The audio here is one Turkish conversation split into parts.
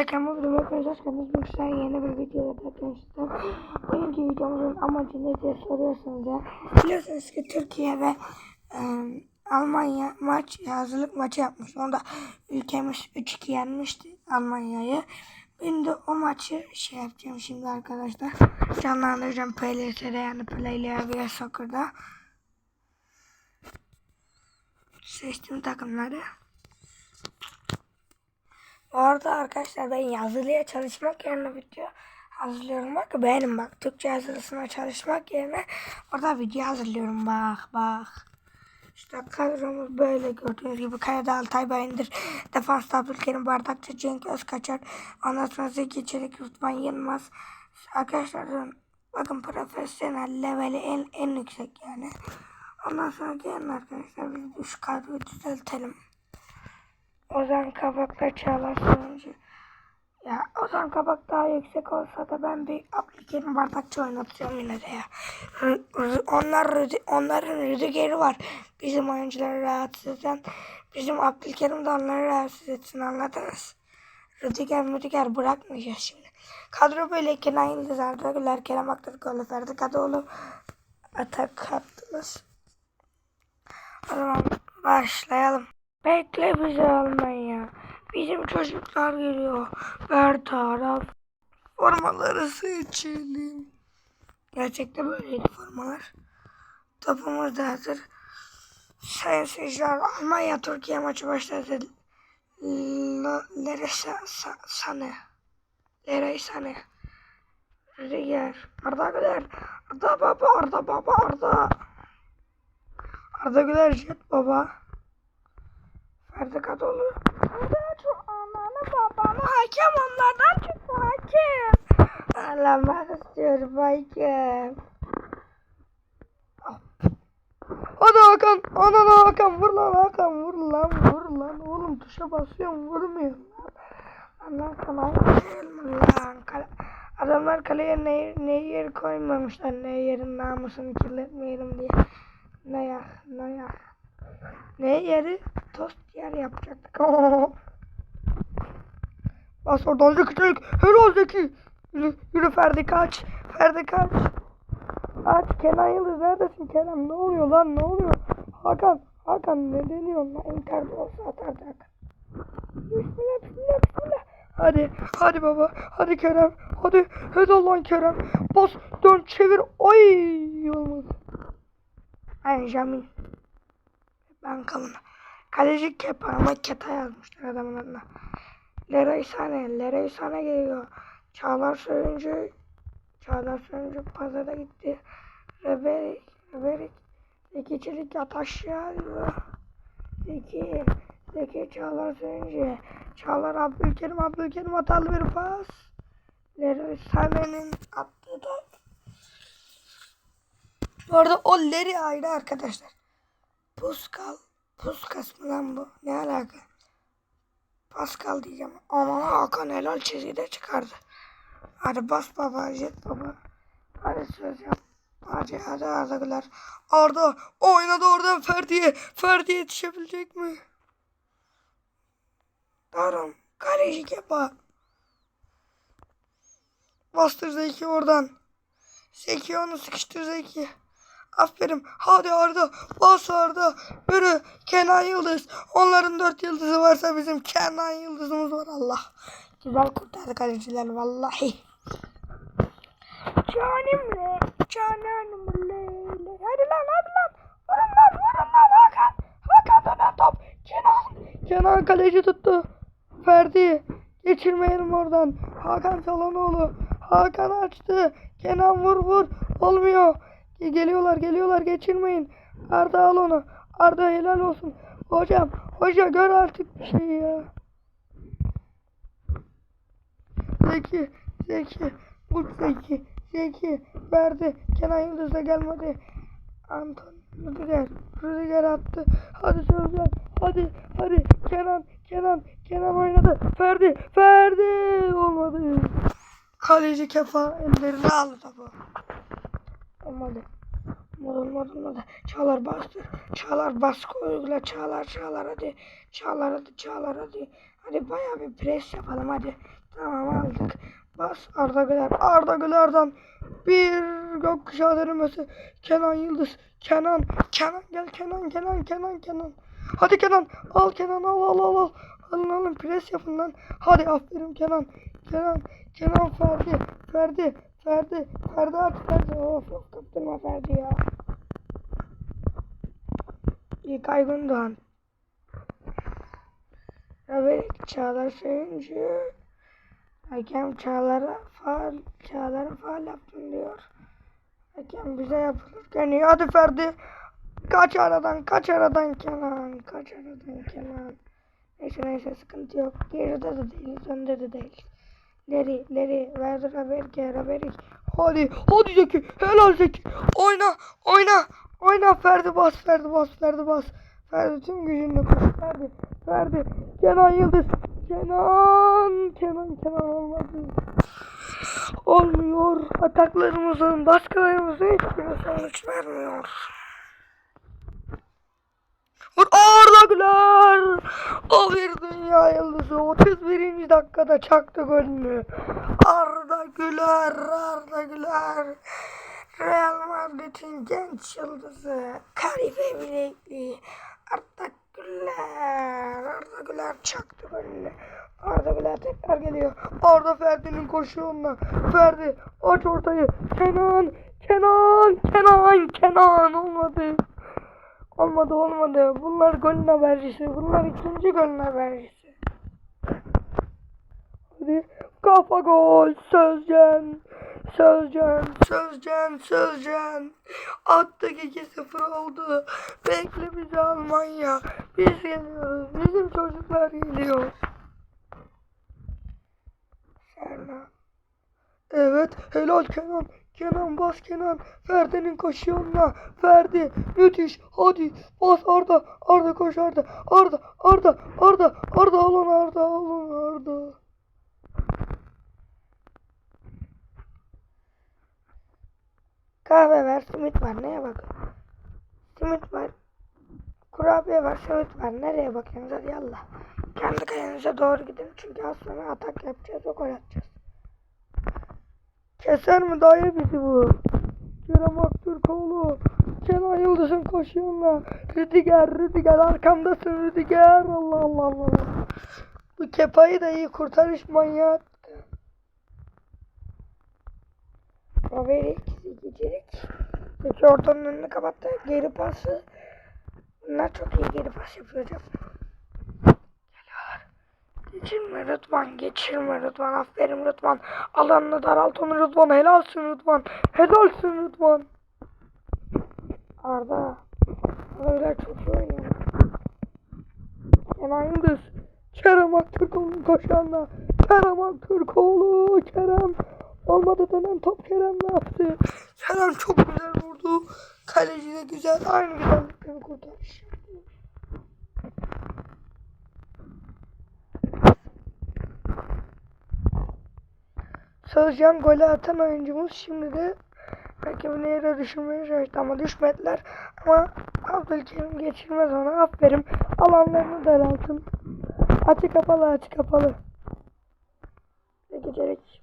Hepiniz hoş geldiniz. Bu sefer yeni bir videoda arkadaşlar. Bugünkü videomuzun amacı ne diye soruyorsanız ya. Biliyorsunuz ki Türkiye ve e, Almanya maç hazırlık maçı yapmış. Onda ülkemiz 3-2 yenmişti Almanya'yı. Ben de o maçı şey yapacağım şimdi arkadaşlar. Canlandıracağım PLS'de yani Play vs Soccer'da. Seçtim takımları. Orada arkadaşlar ben yazılıya çalışmak yerine video hazırlıyorum. Bak benim bak Türkçe yazılısına çalışmak yerine orada video hazırlıyorum bak bak. İşte kadromuz böyle gördüğünüz gibi Kayada Altay Bayındır, Defans Abdülkerim Bardakçı, Cenk Özkaçar, ondan sonra Zeki Çelik, Rıdvan Yılmaz. Arkadaşlar bakın profesyonel leveli en, en yüksek yani. Ondan sonra gelin arkadaşlar biz bu kadroyu düzeltelim. Ozan Kabak'la Çağlar Soyuncu. Ya Ozan Kabak daha yüksek olsa da ben bir Abdülkerim Bardakçı oynatacağım yine de ya. Onlar onların Rüdiger'i var. Bizim oyuncuları rahatsız eden. Bizim Abdülkerim de onları rahatsız etsin anladınız. Rüdiger Rüdiger bırakmayacağız şimdi. Kadro böyle Kenan Yıldız, Arda Güler, Kerem Aktürkoğlu, Ferdi Kadıoğlu atak hattımız. O zaman başlayalım. Bekle bizi Almanya. Bizim çocuklar geliyor. Ver taraf. Formaları seçelim. Gerçekten böyleydi formalar. Topumuz da hazır. Sayın seyirciler Almanya Türkiye maçı başladı. L- Lere Sa- Sa- Sane. Lere Sane. Rüdiger. Arda Güler. Arda baba Arda baba Arda. Arda Güler jet baba. Ferdi Kadıoğlu. Ferdi çok ananı babanı hakem onlardan çıktı hakem. Ağlamak istiyorum hakem. Hadi Hakan. Ananı Hakan. Vur lan Hakan. Vur lan. Vur lan. Oğlum tuşa basıyorum. Vurmuyor. Lan kanal lan. Kale. Adamlar kaleye ne, ne yer koymamışlar. Ne yerin namusunu kirletmeyelim diye. Ne ya. Ne ya. Ne yeri? Tost yer yapacaktık. Bas oradan Zeki Çelik. Helal Zeki. Yürü, yürü Ferdi kaç. Ferdi kaç. Aç Kenan Yıldız neredesin Kenan? Ne oluyor lan ne oluyor? Hakan. Hakan ne deniyorsun lan? Internet olsa atardı. Bismillah bismillah bismillah. Hadi hadi baba. Hadi Kerem. Hadi. Hadi lan Kerem. Bas dön çevir. Ay olmadı. Aynen Jamil. Ben kalın. Kaleci Kepa ama Keta yazmışlar adamın adına. Leroy Sané. Leroy Sané geliyor. Çağlar Söyüncü. Çağlar Söyüncü pazara gitti. Reberik. Reberik. Zeki Çelik yat aşağı diyor. Zeki. Zeki Çağlar Söyüncü. Çağlar Abdülkerim. Abdülkerim hatalı bir pas. Leroy Sané'nin attığı da. Bu arada o Leri ayrı arkadaşlar. Puskal. Puskas mı lan bu? Ne alaka? Pascal diyeceğim. Aman Hakan helal çizgide çıkardı. Hadi bas baba jet baba. Hadi yap. Hadi hadi Arda Güler. Arda oynadı oradan Ferdi'ye. Ferdi yetişebilecek mi? Darım. Kaleci kepa. Bastır Zeki oradan. Zeki onu sıkıştır Zeki. Aferin. Hadi Arda. Bas Arda. Yürü. Kenan Yıldız. Onların dört yıldızı varsa bizim Kenan Yıldızımız var Allah. Güzel kurtardı kaleciler vallahi. Canimle. Cananımle. Hadi lan hadi lan. Vurun lan vurun lan Hakan. Hakan dönen top. Kenan. Kenan kaleci tuttu. Ferdi. Geçirmeyelim oradan. Hakan Çalanoğlu. Hakan açtı. Kenan vur vur. Olmuyor. Geliyorlar geliyorlar geçirmeyin. Arda al onu. Arda helal olsun. Hocam hoca gör artık bir şey ya. Zeki Zeki Uç Zeki Zeki verdi. Kenan Yıldız da gelmedi. Anton Rüdiger Rüdiger attı. Hadi Sözcan hadi hadi Kenan Kenan Kenan oynadı. Ferdi Ferdi olmadı. Kaleci kefa ellerini aldı topu. Olmadı. Olmadı olmadı. Çağlar bastır. Çağlar baskı uygula. Çağlar çağlar hadi. Çağlar hadi çağlar hadi. Hadi bayağı bir pres yapalım hadi. Tamam aldık. Bas Arda Güler. Arda Güler'den bir gökkuşağı denemesi. Kenan Yıldız. Kenan. Kenan gel Kenan. Kenan. Kenan. Kenan. Hadi Kenan. Al Kenan. Al al al al. Alın alın pres yapın lan. Hadi aferin Kenan. Kenan. Kenan Ferdi. Ferdi. Ferdi. Ferdi aç Ferdi. Of of kaptırma Ferdi ya. İlkay Gündoğan. Evet Çağlar Söyüncü. Hakem Çağlar'a faal, Çağlar'a faal yaptın diyor. Hakem bize yapılırken iyi. Hadi Ferdi. Kaç aradan, kaç aradan Kenan. Kaç aradan Kenan. Neyse neyse sıkıntı yok. Geride de değiliz, önde de değiliz. Leri, leri, verdi Raberke, Raberik. Hadi, hadi Zeki, helal Zeki. Oyna, oyna, oyna Ferdi bas, Ferdi bas, Ferdi bas. Ferdi tüm gücünle koş, Ferdi, Ferdi. Kenan Yıldız, Kenan, Kenan, Kenan olmadı. Olmuyor. Ataklarımızın, baskılarımızın hiçbiri sonuç vermiyor. Vur Arda Güler. O bir dünya yıldızı 31. dakikada çaktı golünü. Arda Güler, Arda Güler. Real Madrid'in genç yıldızı. Karife bilekli. Arda Güler. Arda Güler çaktı golünü. Arda Güler tekrar geliyor. Arda Ferdi'nin koşu yoluna. Ferdi aç ortayı. Kenan, Kenan, Kenan, Kenan olmadı. Olmadı olmadı. Bunlar golün habercisi. Bunlar ikinci golün habercisi. Hadi kafa gol. Sözcan. Sözcan. Sözcan. Sözcan. Attık 2-0 oldu. Bekle bizi Almanya. Biz geliyoruz. Bizim çocuklar geliyor. Serna. Evet. Helal Kenan. Kenan bas Kenan. Ferdi'nin koşu yoluna. Ferdi. Müthiş. Hadi. Bas Arda. Arda koş Arda. Arda. Arda. Arda. Arda alın Arda. Alın Arda. Kahve ver. Simit var. Neye bak? Simit var. Kurabiye var. Simit var. Nereye bakıyorsunuz? Hadi yallah. Kendi kalenize doğru gidin. Çünkü az sonra atak yapacağız. O gol atacağız. Keser mi dayı bizi bu? Kerem Aktürkoğlu. Kenan Yıldız'ın koşuyorla. Rüdiger, Rüdiger arkamdasın Rüdiger. Allah Allah Allah. Bu Kepa'yı da iyi kurtarış manyağı. Maverick, Zigicilik. Peki ortanın önünü kapattı. Geri pası. Bunlar çok iyi geri pas yapıyor hocam. Geçirme Rıdvan, geçirme Rıdvan. Aferin Rıdvan. Alanını daralt onu Rıdvan. Helalsin Rıdvan. Helalsin Rıdvan. Arda. Arda çok iyi oynuyor. Kenan Yıldız. Kerem Aktürkoğlu koşanla. Kerem Aktürkoğlu. Kerem. Olmadı dönen top Kerem ne yaptı? Kerem çok güzel vurdu. Kaleci de güzel. Aynı güzellikleri kurtarış. Sözcan golü atan oyuncumuz şimdi de rakibini yere düşürmeye çalıştı ama düşmediler. Ama Abdülkerim geçirmez ona. Aferin. Alanlarını daraltın. Açı kapalı açı kapalı. Zeki Çelik.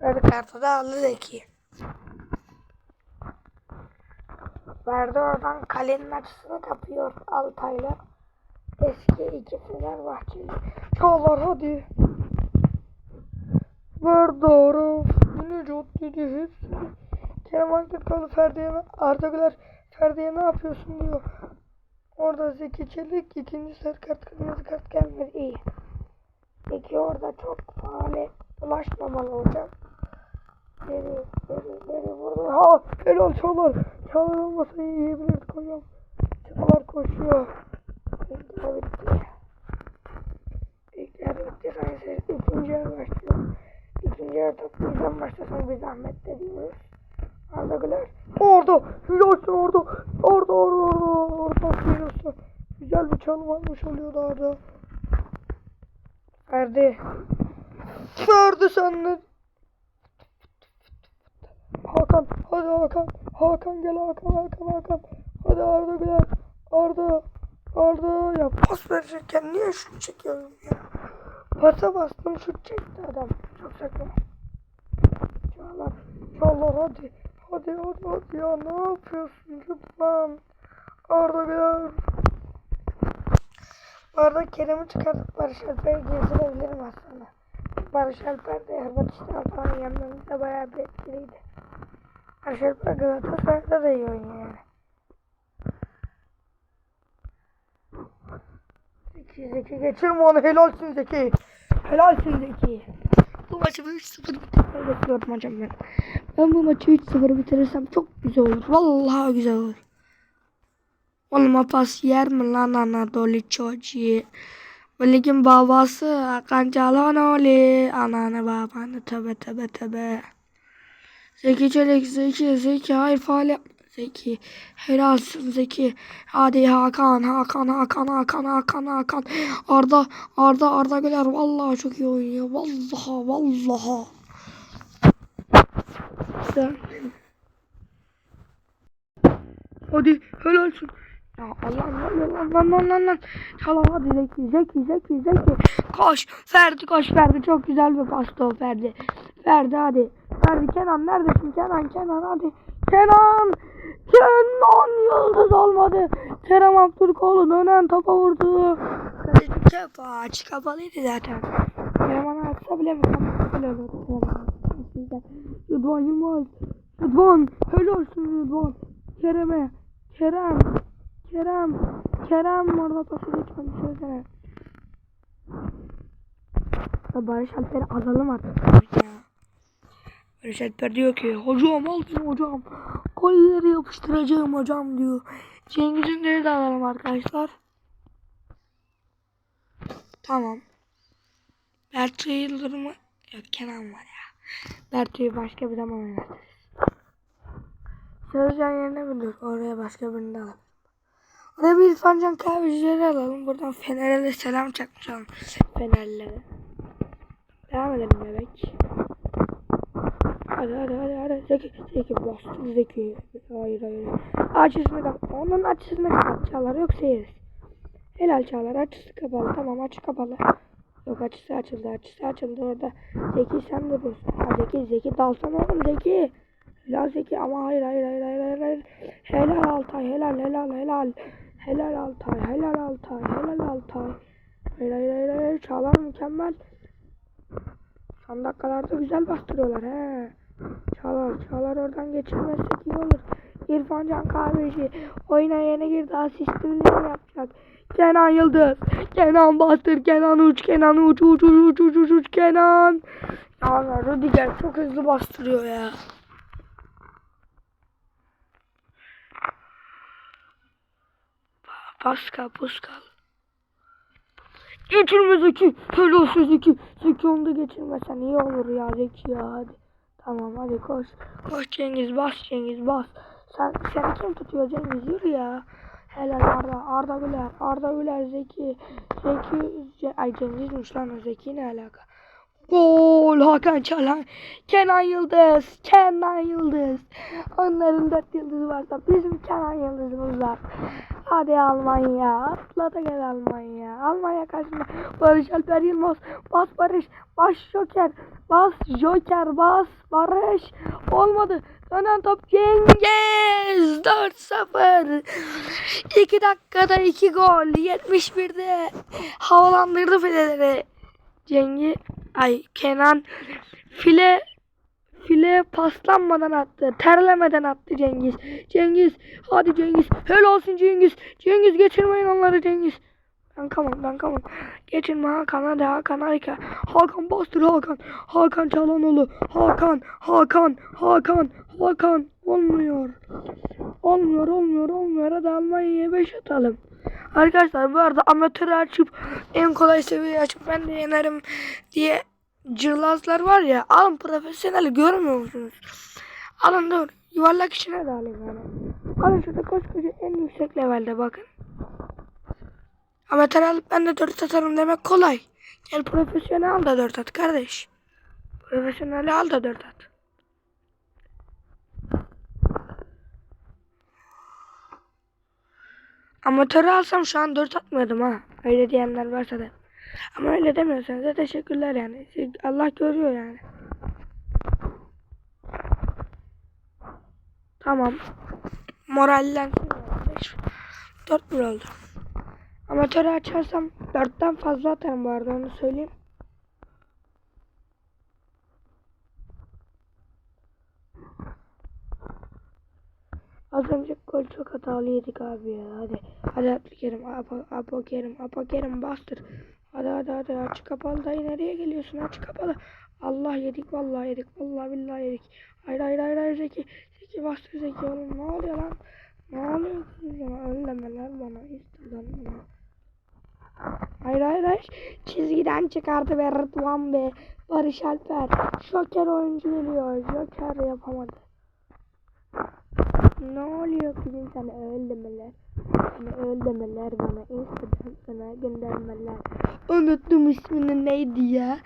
Sarı kartı da aldı Zeki. Verdi oradan kalenin açısını kapıyor Altay'la. Eski iki Fenerbahçeli. Çağlar hadi. Ver doğru. Münecat dedi hepsi. Kerem Aktürkoğlu Ferdi'ye Arda Ferdi'ye ne yapıyorsun diyor. Orada Zeki Çelik ikinci sarı kart kırmızı kart gelmedi iyi. Zeki orada çok faale ulaşmamalı hocam. Geri geri geri vurdu. Ha helal Çağlar. Çağlar olmasa iyi yiyebilirdik hocam. Çağlar koşuyor. İlkler bitti. İlkler bitti sayısı. İkinci yer başlıyor. İkinci yarı top bizden bir zahmet de. Arda Güler. Orada. Hilal'sin orada. Orada orada orada. Orada Hilal'sin. Güzel bir çalım almış oluyordu Arda. Ferdi. Ferdi sen de. Hakan. Hadi Hakan. Hakan gel Hakan Hakan Hakan. Hadi Arda Güler. Arda. Orada ya pas verirken niye şut çekiyorum ya? Pasa bastım şut çekti adam. Çok saçma. Çağlar. Çağlar hadi. Hadi hadi hadi ya ne yapıyorsun lütfen. Arda Güler. Bu arada Kerem'i çıkartıp Barış Alper'i gezdirebilirim aslında. Barış Alper de Hırvatistan falan yanlarında bayağı bir etkiliydi. Barış Alper Galatasaray'da da iyi oynuyor yani. Zeki Zeki geçirme onu helalsin Zeki. Helalsin Zeki. Bu maçı 3-0 bitirmeyi bekliyorum hocam ben. Ben bu maçı 3-0 bitirirsem çok güzel olur. Vallahi güzel olur. Oğlum pas yer mi lan Anadolu çocuğu? Bu ligin babası Hakan Çalhanoğlu. Ananı babanı tövbe tövbe tövbe. Zeki Çelik, Zeki, Zeki, yapma. Zeki, helalsin Zeki. Hadi Hakan, Hakan, Hakan, Hakan, Hakan, Hakan. Arda, Arda, Arda Güler vallahi çok iyi oynuyor. Vallahi, vallahi. Sen- Hadi helalsin. Ya Allah Allah Allah Allah Allah Allah. Çala hadi Zeki Zeki Zeki Zeki. Koş Ferdi koş Ferdi çok güzel bir pastı o Ferdi. Ferdi hadi. Ferdi Kenan neredesin Kenan Kenan hadi. Kenan. Kenan yıldız olmadı. Kerem Aktürkoğlu dönen topa vurdu. Kaleci aç kapalıydı zaten. Kerem atsa bile mi kapatı olur. Rıdvan Yılmaz. Rıdvan helalsin Rıdvan. Kerem'e. Kerem. Kerem. Kerem orada pası geçmedi söylesene. Ya Barış Alper'i alalım artık ya. Barış Alper diyor ki hocam al beni hocam. Golleri yapıştıracağım hocam diyor. Cengiz Ünder'i de alalım arkadaşlar. Tamam. Bertu Yıldırım'ı yok Kenan var ya. Bertu'yu başka bir zaman oynatırız. Sözcan yerine dur? Oraya başka birini de alalım. Oraya bir İrfan Can kahvecileri alalım. Buradan Fener'e de selam çakmışalım. Fenerlilere. Devam edelim bebek. Hadi hadi hadi hadi. Zeki, Zeki bastır Zeki. Hayır hayır. Açısını kapat. Onun açısını kapat Çağlar. Yoksa yeriz. Helal Çağlar. Açısı kapalı. Tamam açı kapalı. Yok açısı açıldı. Açısı açıldı orada. Zeki sen de dur. Ha, Zeki Zeki dalsana oğlum Zeki. Helal Zeki ama hayır hayır hayır hayır hayır. hayır. Helal Altay helal helal helal. Helal Altay helal Altay helal Altay. Hayır hayır hayır hayır. Çağlar mükemmel. Son dakikalarda güzel bastırıyorlar he. Çağlar, Çağlar oradan geçirmezsek iyi olur. İrfan Can Kahveci oyuna yeni girdi asistini yapacak. Kenan Yıldız. Kenan bastır. Kenan uç. Kenan uç uç uç uç uç uç uç Kenan. Ya Rüdiger çok hızlı bastırıyor ya. Pascal Pascal. Geçirme Zeki. Helal Zeki. Zeki onu da geçirmesen iyi olur ya Zeki ya hadi. Tamam hadi koş. Koş Cengiz bas Cengiz bas. Sen, sen kim tutuyor Cengiz yürü ya. Helal Arda. Arda Güler. Arda Güler Zeki. Zeki. Ay Cengiz'miş lan o Zeki ne alaka. Gol Hakan Çalhan. Kenan Yıldız. Kenan Yıldız. Onların dört yıldızı varsa bizim Kenan Yıldız'ımız var. Hadi Almanya. Atla da gel Almanya. Almanya karşısında Barış Alper Yılmaz. Bas Barış. Bas Joker. Bas Joker. Bas Barış. Olmadı. Dönen top Cengiz. 4-0. 2 dakikada 2 gol. 71'de havalandırdı fileleri. Cengiz. Ay Kenan. File File paslanmadan attı. Terlemeden attı Cengiz. Cengiz. Hadi Cengiz. Helal olsun Cengiz. Cengiz geçirmeyin onları Cengiz. Ben kamam ben kamam. Geçirme Hakan hadi Hakan harika. Hakan bastır Hakan. Hakan Çalanoğlu. Hakan. Hakan. Hakan. Hakan. Olmuyor. Olmuyor olmuyor olmuyor. Hadi Almanya'ya 5 atalım. Arkadaşlar bu arada amatörü açıp en kolay seviyeyi açıp ben de yenerim diye cırlazlar var ya alın profesyonel görmüyor musunuz? Alın dur yuvarlak içine de alın yani. Alın şurada koskoca en yüksek levelde bakın. Amatör alıp ben de 4 atarım demek kolay. Gel profesyonel al da 4 at kardeş. Profesyoneli al da 4 at. Amatörü alsam şu an 4 atmıyordum ha. Öyle diyenler varsa da. Ama öyle demiyorsanız da teşekkürler yani. Allah görüyor yani. Tamam. Morallensin. 4 bir oldu. Amatörü açarsam 4'ten fazla atarım bu arada onu söyleyeyim. Az önce gol çok hatalı yedik abi ya. Hadi. Hadi Abdülkerim. Apo, Apo Kerim. Apo Kerim bastır. Hadi hadi hadi. Aç kapalı dayı nereye geliyorsun? Aç kapalı. Allah yedik vallahi yedik. Vallahi billahi yedik. Hayır hayır hayır hayır Zeki. Zeki bastır Zeki oğlum. Ne oluyor lan? Ne oluyor kızım sana? Önlemeler bana. İstiyorlar bana. Hayır hayır hayır. Çizgiden çıkardı be Rıdvan be. Barış Alper. Joker oyuncu geliyor. Joker yapamadı. Ne oluyor kızım sana öldürmeler? Sana öldürmeler bana Instagram sana göndermeler. Unuttum ismini neydi ya?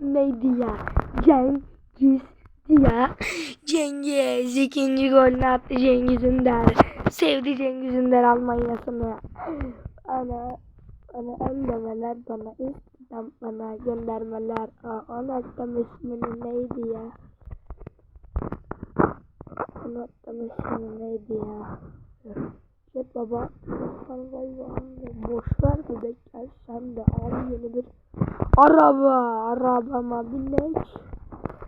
Neydi ya? Cengiz ya. Cengiz ikinci golünü attı Cengiz Ünder. Sevdi Cengiz Ünder Almanya'sını. Ana ana öldürmeler bana Instagram bana göndermeler. Aa, unuttum ismini neydi ya? Unuttum ismini neydi ya? Jet baba. Vay vay. Boş ver bebek gel sen de al yeni bir araba. Arabama binek.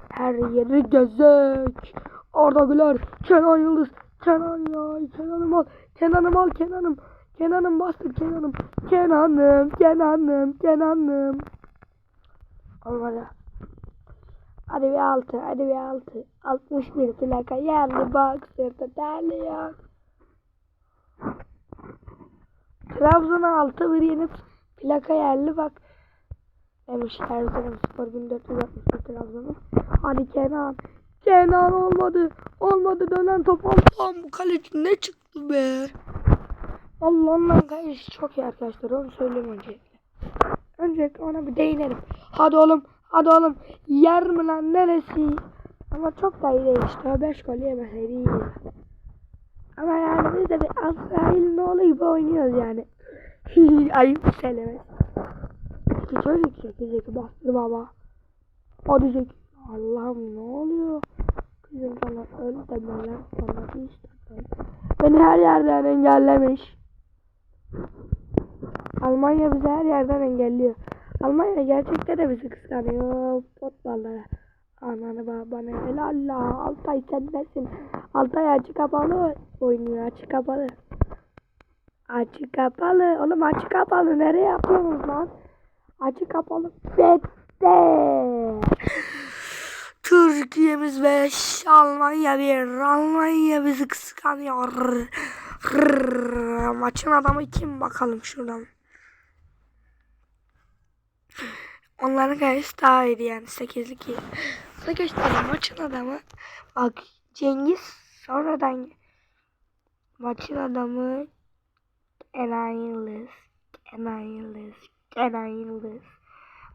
Her yeri gezek. Arda Güler. Kenan Yıldız. Kenan ya. Kenan'ım al. Kenan'ım al Kenan'ım. Kenan'ım bastır Kenan'ım. Kenan'ım. Kenan'ım. Kenan'ım. Olmadı. Hadi bir altı, hadi bir altı. 61 plaka yerli bak sırtı terliyor. Trabzon'a altı bir yenip plaka yerli bak. Demiş Erzurumspor 1461 Trabzon'u. Hadi Kenan. Kenan olmadı. Olmadı dönen top. Allah'ım bu kaleci ne çıktı be. Allah'ım lan kaleci çok iyi arkadaşlar onu söyleyeyim öncelikle. Öncelikle ona bir değinelim. Hadi oğlum. Hadi oğlum. Yer mi lan neresi? Ama çok da iyi işte. 5 gol yemeseydi iyiydi. Ama yani biz de bir Azrail'in oğlu gibi oynuyoruz yani. Ayıp bir söyleme. Zeki çocuk Zeki Zeki bastır baba. Hadi Zeki. Allah'ım ne oluyor? Kızım sana öl demeler bana işte. Beni her yerden engellemiş. Almanya bizi her yerden engelliyor. Almanya gerçekten de bizi kıskanıyor. Futbollara. Ananı babanı helal la. Altay sen nesin? Altay açık kapalı oynuyor açık kapalı. Açık kapalı. Oğlum açık kapalı. Nereye yapıyorsunuz lan? Açık kapalı. Bette. Türkiye'miz 5, Almanya 1. Almanya bizi kıskanıyor. Maçın adamı kim bakalım şuradan. Onların gayesi daha iyiydi yani 8'lik iyi. Arkadaşlar maçın adamı bak Cengiz sonradan maçın adamı Kenan Yıldız. Kenan Yıldız. Kenan Yıldız.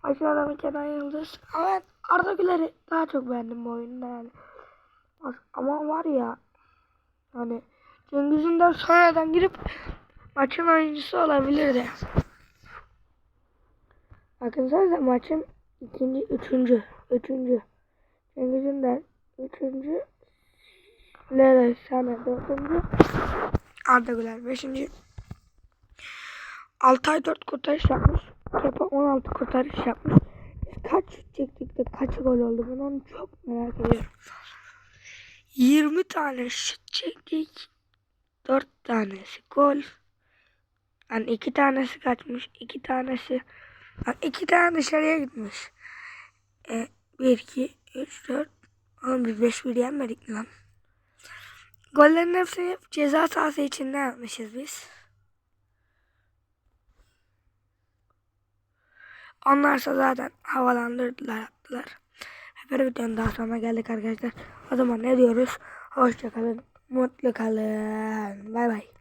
Maçın adamı Kenan Yıldız. Ama ben Arda Güler'i daha çok beğendim bu oyunda yani. Ama var ya hani Cengiz Ünder sonradan girip maçın oyuncusu olabilirdi. Bakın zaten maçın ikinci, üçüncü, üçüncü. Cengiz Ünder üçüncü. Lere Sane dördüncü. Arda Güler beşinci. Altay dört kurtarış yapmış. Kepa 16 kurtarış yapmış. Biz kaç çektik de kaç gol oldu ben onu çok merak ediyorum. 20 tane şut çektik. 4 tanesi gol. Yani iki tanesi kaçmış. iki tanesi Bak iki tane dışarıya gitmiş. E, 1, 2, 3, 4. Oğlum biz 5 bir yenmedik mi lan? Gollerin hepsini hep ceza sahası içinde yapmışız biz. Onlarsa zaten havalandırdılar yaptılar. Her videonun daha sonra geldik arkadaşlar. O zaman ne diyoruz? Hoşçakalın. Mutlu kalın. Bay bay.